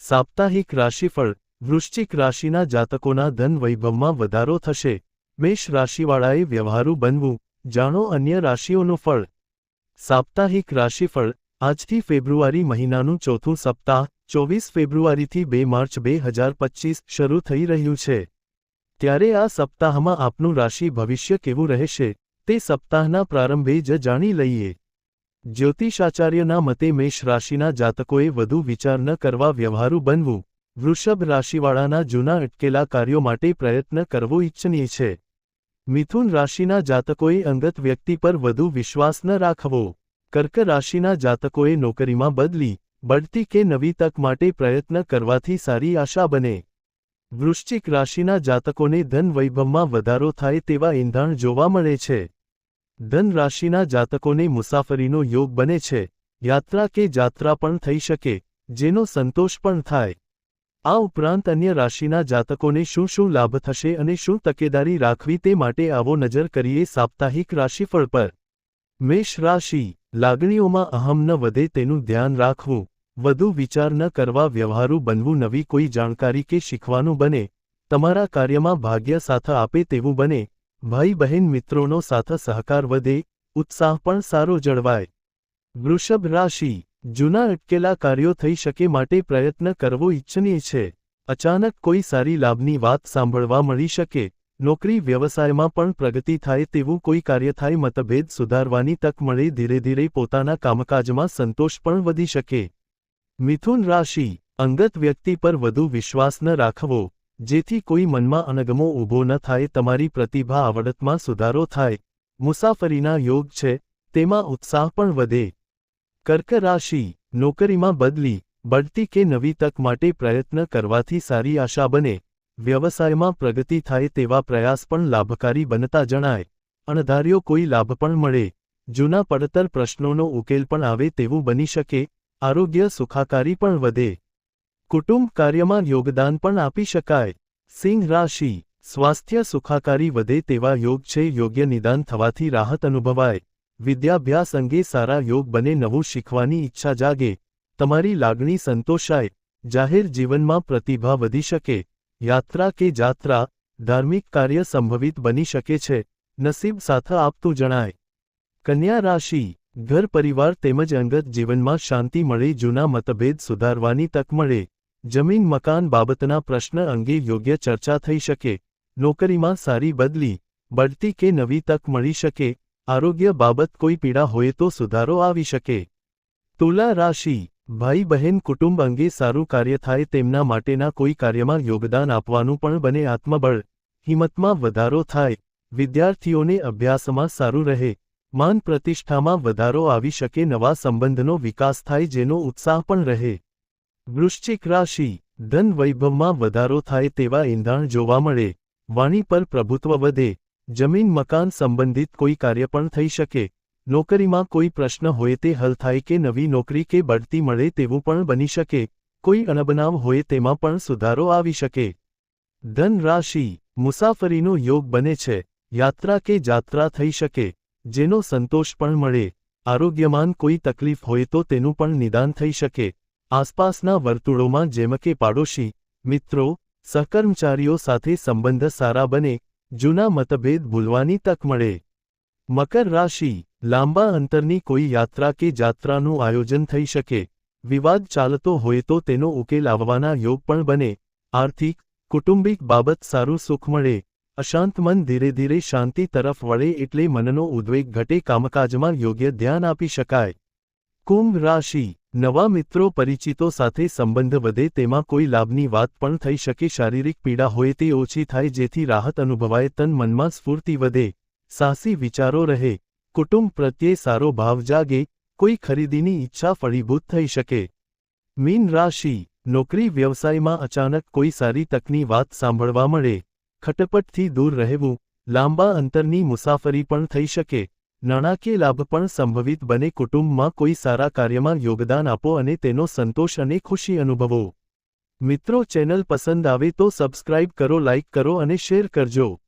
સાપ્તાહિક રાશિફળ વૃશ્ચિક રાશિના જાતકોના ધન વૈભવમાં વધારો થશે. મેષ રાશિવાળાએ વ્યવહારુ બનવું. જાણો અન્ય રાશિઓનું ફળ. સાપ્તાહિક રાશિફળ આજથી ફેબ્રુઆરી મહિનાનું ચોથું સપ્તાહ, ચોવીસ ફેબ્રુઆરીથી બે માર્ચ બે હજાર પચીસ શરૂ થઈ રહ્યું છે. ત્યારે આ સપ્તાહમાં આપનું રાશિ ભવિષ્ય કેવું રહેશે, તે સપ્તાહના પ્રારંભે જ જાણી લઈએ. જ્યોતિષાચાર્યના મતે મેષ રાશિના જાતકોએ વધુ વિચાર ન કરવા વ્યવહારુ બનવું. વૃષભ રાશિવાળાના જૂના અટકેલા કાર્યો માટે પ્રયત્ન કરવો ઇચ્છનીય છે. મિથુન રાશિના જાતકોએ અંગત વ્યક્તિ પર વધુ વિશ્વાસ ન રાખવો. કર્ક રાશિના જાતકોએ નોકરીમાં બદલી, બઢતી કે નવી તક માટે પ્રયત્ન કરવાથી સારી આશા બને. વૃશ્ચિક રાશિના જાતકોને ધન વૈભવમાં વધારો થાય તેવા ઈંધણ જોવા મળે છે. ધન રાશિના જાતકોને મુસાફરીનો યોગ બને છે. યાત્રા કે જાત્રા પણ થઈ શકે, જેનો સંતોષ પણ થાય. આ ઉપરાંત અન્ય રાશિના જાતકોને શું શું લાભ થશે અને શું તકેદારી રાખવી તે માટે આવો નજર કરીએ સાપ્તાહિક રાશિફળ પર. મેષ રાશિ, લાગણીઓમાં અહમ ન વધે તેનું ધ્યાન રાખવું. વધુ વિચાર ન કરવા વ્યવહારુ બનવું નવી કોઈ જાણકારી કે શીખવાનું બને. તમારા કાર્યમાં ભાગ્ય સાથ આપે તેવું બને. ભાઈ બહેન મિત્રોનો સાથ સહકાર વધે, ઉત્સાહ પણ સારો જળવાય. વૃષભ રાશિ, જૂના અટકેલા કાર્યો થઈ શકે માટે પ્રયત્ન કરવો ઇચ્છનીય છે. અચાનક કોઈ સારી લાભની વાત સાંભળવા મળી શકે. નોકરી વ્યવસાયમાં પણ પ્રગતિ થાય તેવું કોઈ કાર્ય થાય મતભેદ સુધારવાની તક મળે ધીરે ધીરે પોતાના કામકાજમાં સંતોષ પણ વધી શકે. મિથુન રાશિ, અંગત વ્યક્તિ પર વધુ વિશ્વાસ ન રાખવો. જેથી કોઈ મનમાં અનગમો ઊભો ન થાય, તમારી પ્રતિભા આવડતમાં સુધારો થાય. મુસાફરીના યોગ છે, તેમાં ઉત્સાહ પણ વધે. કર્ક રાશિ, નોકરીમાં બદલી, બઢતી કે નવી તક માટે પ્રયત્ન કરવાથી સારી આશા બને. વ્યવસાયમાં પ્રગતિ થાય તેવા પ્રયાસ પણ લાભકારી બનતા જણાય. અણધાર્યો કોઈ લાભ પણ મળે. જૂના પડતર પ્રશ્નોનો ઉકેલ પણ આવે તેવું બની શકે. આરોગ્ય સુખાકારી પણ વધે. કુટુંબ કાર્યમાં યોગદાન પણ આપી શકાય. સિંહ રાશિ, સ્વાસ્થ્ય સુખાકારી વધે તેવા યોગ છે, યોગ્ય નિદાન થવાથી રાહત અનુભવાય. વિદ્યાભ્યાસ અંગે સારા યોગ બને, નવું શીખવાની ઈચ્છા જાગે. તમારી લાગણી સંતોષાય. જાહેર જીવનમાં પ્રતિભા વધી શકે. યાત્રા કે જાત્રા, ધાર્મિક કાર્ય સંભવિત બની શકે છે. નસીબ સાથ આપતું જણાય. કન્યા રાશિ, ઘર પરિવાર તેમજ અંગત જીવનમાં શાંતિ મળે, જૂના મતભેદ સુધારવાની તક મળે. જમીન મકાન બાબતના પ્રશ્ન અંગે યોગ્ય ચર્ચા થઈ શકે, નોકરીમાં સારી બદલી, બઢતી કે નવી તક મળી શકે, આરોગ્ય બાબત કોઈ પીડા હોય તો સુધારો આવી શકે. તુલા રાશિ, ભાઈ બહેન કુટુંબ અંગે સારું કાર્ય થાય તેમના માટેના કોઈ કાર્યમાં યોગદાન આપવાનું પણ બને આત્મબળ, હિંમતમાં વધારો થાય, વિદ્યાર્થીઓને અભ્યાસમાં સારું રહે, માન પ્રતિષ્ઠામાં વધારો આવી શકે નવા સંબંધનો વિકાસ થાય જેનો ઉત્સાહ પણ રહે. વૃશ્ચિક રાશિ, ધન વૈભવમાં વધારો થાય તેવા ઈંધાણ જોવા મળે. વાણી પર પ્રભુત્વ વધે. જમીન મકાન સંબંધિત કોઈ કાર્ય પણ થઈ શકે. નોકરીમાં કોઈ પ્રશ્ન હોય તે હલ થાય કે નવી નોકરી કે બઢતી મળે તેવું પણ બની શકે. કોઈ અણબનાવ હોય તેમાં પણ સુધારો આવી શકે. ધન રાશિ, મુસાફરીનો યોગ બને છે. યાત્રા કે જાત્રા થઈ શકે. જેનો સંતોષ પણ મળે. આરોગ્યમાન કોઈ તકલીફ હોય તો તેનું પણ નિદાન થઈ શકે. આસપાસના વર્તુળોમાં જેમ કે પાડોશી, મિત્રો, સહકર્મચારીઓ સાથે સંબંધ સારા બને, જૂના મતભેદ ભૂલવાની તક મળે. મકર રાશિ, લાંબા અંતરની કોઈ યાત્રા કે જાત્રાનું આયોજન થઈ શકે. વિવાદ ચાલતો હોય તો તેનો ઉકેલ આવવાના યોગ પણ બને. આર્થિક, કુટુંબિક બાબત સારું સુખ મળે. અશાંત મન ધીરે ધીરે શાંતિ તરફ વળે એટલે મનનો ઉદ્વેગ ઘટે કામકાજમાં યોગ્ય ધ્યાન આપી શકાય. કુંભ રાશિ. નવા મિત્રો પરિચિતો સાથે સંબંધ વધે તેમાં કોઈ લાભની વાત પણ થઈ શકે. શારીરિક પીડા હોય તે ઓછી થાય જેથી રાહત અનુભવાય. તન મનમાં સ્ફૂર્તિ વધે. સાહસી વિચારો રહે. કુટુંબ પ્રત્યે સારો ભાવ જાગે. કોઈ ખરીદીની ઈચ્છા ફળીભૂત થઈ શકે. મીન રાશિ. નોકરી વ્યવસાયમાં અચાનક કોઈ સારી તકની વાત સાંભળવા મળે. ખટપટથી દૂર રહેવું. લાંબા અંતરની મુસાફરી પણ થઈ શકે. નાણાકીય લાભ પણ સંભવિત બને કુટુંબમાં કોઈ સારા કાર્યમાં યોગદાન આપો અને તેનો સંતોષ અને ખુશી અનુભવો. મિત્રો, ચેનલ પસંદ આવે તો સબસ્ક્રાઇબ કરો, લાઇક કરો અને શેર કરજો.